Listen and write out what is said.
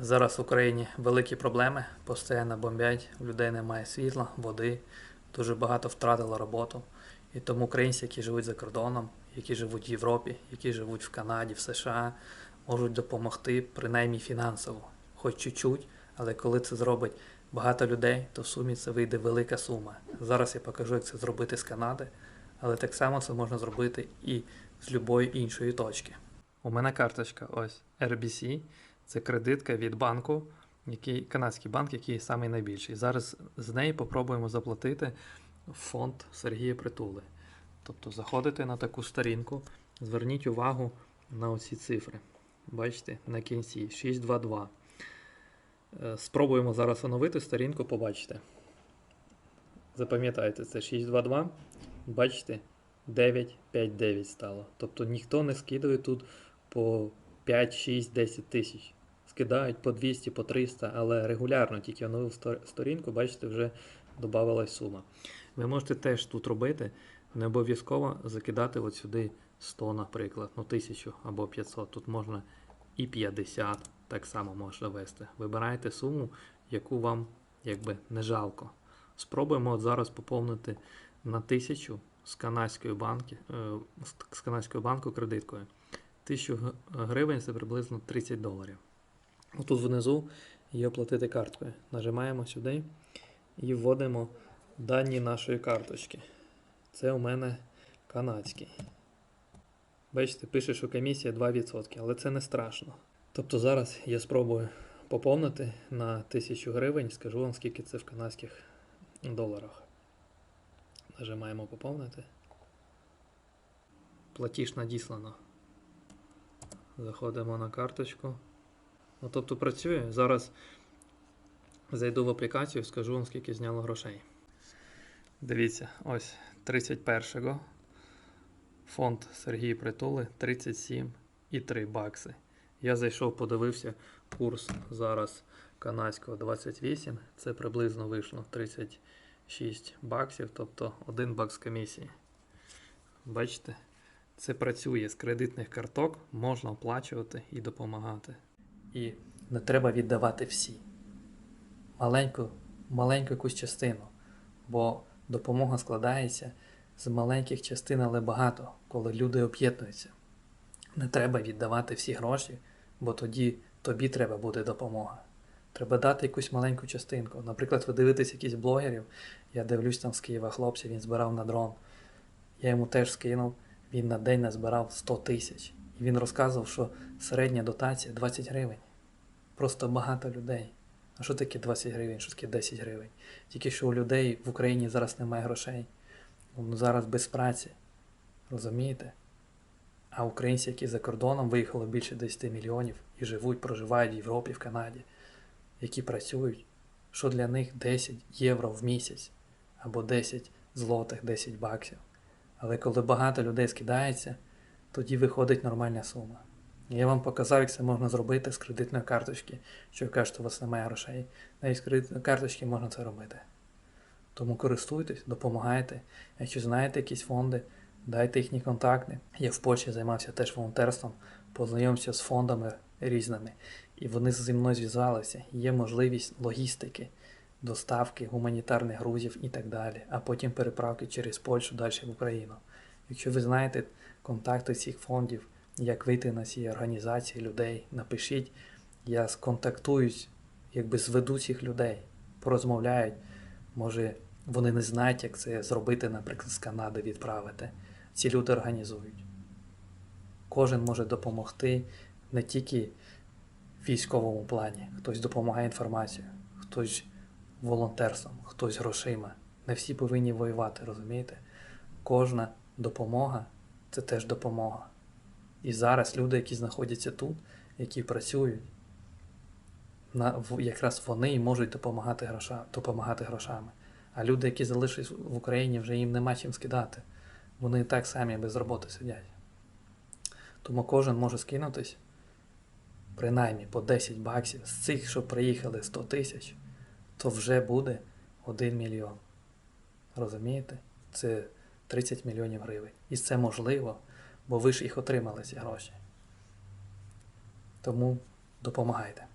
Зараз в Україні великі проблеми, постійно бомбять, у людей немає світла, води, дуже багато втратило роботу. І тому українці, які живуть за кордоном, які живуть в Європі, які живуть в Канаді, в США, можуть допомогти принаймні фінансово, хоч чуть-чуть, але коли це зробить багато людей, то в сумі це вийде велика сума. Зараз я покажу, як це зробити з Канади, але так само це можна зробити і з будь-якої іншої точки. У мене карточка ось RBC. Це кредитка від банку, який, канадський банк, який самий найбільший. Зараз з неї попробуємо заплатити фонд Сергія Притули. Тобто заходите на таку сторінку, зверніть увагу на оці цифри. Бачите, на кінці 622. Е, Спробуємо зараз оновити сторінку, побачите. Запам'ятайте, це 622. Бачите, 959 стало. Тобто ніхто не скидує тут по 5, 6, 10 тисяч. Скидають по 200, по 300, але регулярно тільки оновив сто- сторінку, бачите, вже додавалась сума. Ви можете теж тут робити, не обов'язково закидати от сюди 100, наприклад, ну 1000 або 500. Тут можна і 50 так само можна ввести. Вибирайте суму, яку вам якби не жалко. Спробуємо от зараз поповнити на 1000 з канадської банки, е, з канадської банку кредиткою. 1000 гривень це приблизно 30 доларів. Тут внизу є оплатити карткою. Нажимаємо сюди і вводимо дані нашої карточки. Це у мене канадський. Бачите, пише, що комісія 2%, але це не страшно. Тобто зараз я спробую поповнити на 1000 гривень, скажу вам, скільки це в канадських доларах. Нажимаємо поповнити. Платіж надіслано. Заходимо на карточку. Ну, тобто працює. Зараз зайду в аплікацію, скажу вам, скільки зняло грошей. Дивіться, ось 31-го. Фонд Сергій Притули 37,3 бакси. Я зайшов, подивився курс зараз канадського 28. Це приблизно вийшло 36 баксів, тобто 1 бакс комісії. Бачите? Це працює з кредитних карток, можна оплачувати і допомагати. І не треба віддавати всі. Маленьку, маленьку якусь частину. Бо допомога складається з маленьких частин, але багато, коли люди об'єднуються. Не треба віддавати всі гроші, бо тоді тобі треба буде допомога. Треба дати якусь маленьку частинку. Наприклад, ви дивитесь якісь блогерів, я дивлюсь там з Києва хлопця, він збирав на дрон. Я йому теж скинув, він на день назбирав 100 тисяч. І він розказував, що середня дотація 20 гривень. Просто багато людей. А що таке 20 гривень, що таке 10 гривень? Тільки що у людей в Україні зараз немає грошей. Ну, зараз без праці. Розумієте? А українці, які за кордоном виїхало більше 10 мільйонів і живуть, проживають в Європі, в Канаді, які працюють, що для них 10 євро в місяць або 10 злотих, 10 баксів. Але коли багато людей скидається, тоді виходить нормальна сума. Я вам показав, як це можна зробити з кредитної карточки, що ви кажете, у вас немає грошей. Навіть з кредитної карточки можна це робити. Тому користуйтесь, допомагайте. Якщо знаєте якісь фонди, дайте їхні контакти. Я в Польщі займався теж волонтерством, познайомився з фондами різними, і вони зі мною зв'язалися. Є можливість логістики, доставки гуманітарних грузів і так далі, а потім переправки через Польщу далі в Україну. Якщо ви знаєте контакти цих фондів, як вийти на ці організації людей, напишіть, я сконтактуюсь, якби зведу цих людей, порозмовляють. Може, вони не знають, як це зробити, наприклад, з Канади відправити. Ці люди організують. Кожен може допомогти не тільки в військовому плані, хтось допомагає інформацією, хтось волонтерством, хтось грошима. Не всі повинні воювати, розумієте? Кожна допомога це теж допомога. І зараз люди, які знаходяться тут, які працюють, на, якраз вони і можуть допомагати, гроша, допомагати грошами. А люди, які залишились в Україні, вже їм нема чим скидати. Вони так самі без роботи сидять. Тому кожен може скинутись принаймні по 10 баксів з цих, що приїхали 100 тисяч, то вже буде 1 мільйон. Розумієте? Це 30 мільйонів гривень. І це можливо, бо ви ж їх отримали, ці гроші. Тому допомагайте.